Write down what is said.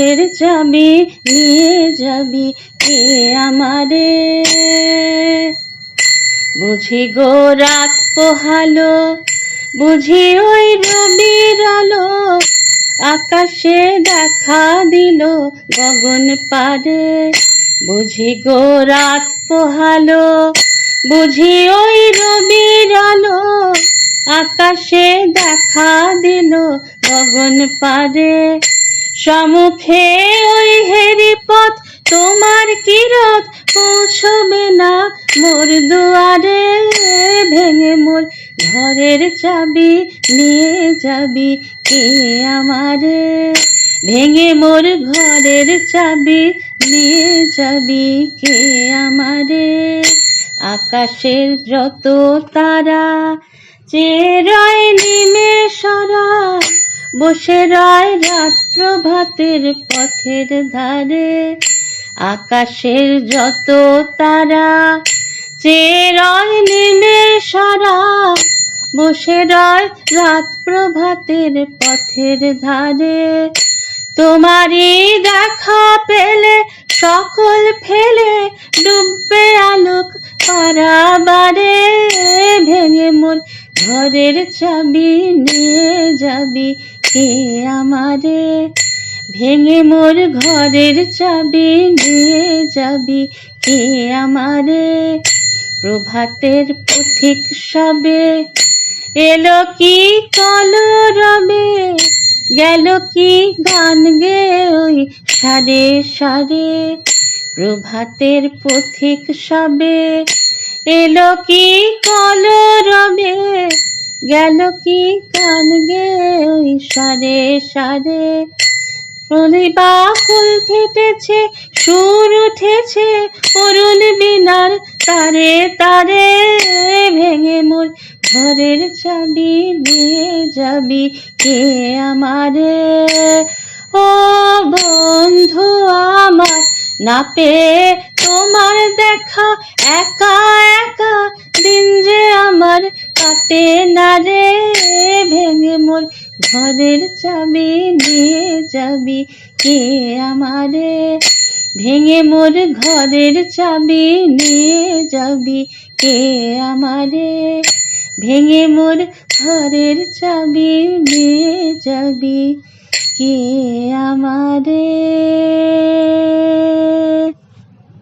ঘরের চাবি নিয়ে যাবি কে আমারে? বুঝি গো রাত পোহালো, বুঝি ওই রবির আলো আকাশে দেখা দিল গগন পারে বুঝি গো রাত পোহালো, বুঝি ওই রবির আলো আকাশে দেখা দিল গগন পারে সমুখে ওই হেরি পথ তোমার কিরত পৌঁছবে না মোর দুয়ারে, ভেঙে মোর ঘরের চাবি, নিয়ে যাবি কে আমারে? ভেঙে মোর ঘরের চাবি, নিয়ে যাবি কে আমারে? আকাশের যত তারা চেরয় নিমেষরা বসে রায় রাত প্রভাতের পথের ধারে, আকাশের যত তারা চেরয় নিমেষরা বসে রয় রাত প্রভাতের পথের ধারে। তোমারই দেখা পেলে, সকল ফেলে, ডুববে আলোক পারাবারে, ভেঙে মোর ঘরের চাবি নিয়ে যাবি কে আমারে? ভেঙে মোর ঘরের চাবি নিয়ে যাবি কে আমারে? প্রভাতের পথিক সবে এলো কি কল রবে গেল কি গান গে ওই সারে সারে? প্রভাতের পথিক সবে এলো কি কি কান গে সারে সারে? প্রলিবা ফুল ফেটেছে, সুর উঠেছে, অরুণ বিনার তারে তারে। ভেঙে মোর ঘরের চাবি, নিয়ে যাবি কে আমারে? ও বন্ধু আমার, না পেয়ে তোমার দেখা, একা একা দিন যে আমার কাটে না রে ভেঙে মোর ঘরের চাবি, নিয়ে যাবি কে আমারে? ভেঙে মোর ঘরের চাবি, নিয়ে যাবি কে আমারে? ভেঙে মোর ঘরের চাবি, নিয়ে যাবি কে আমারে?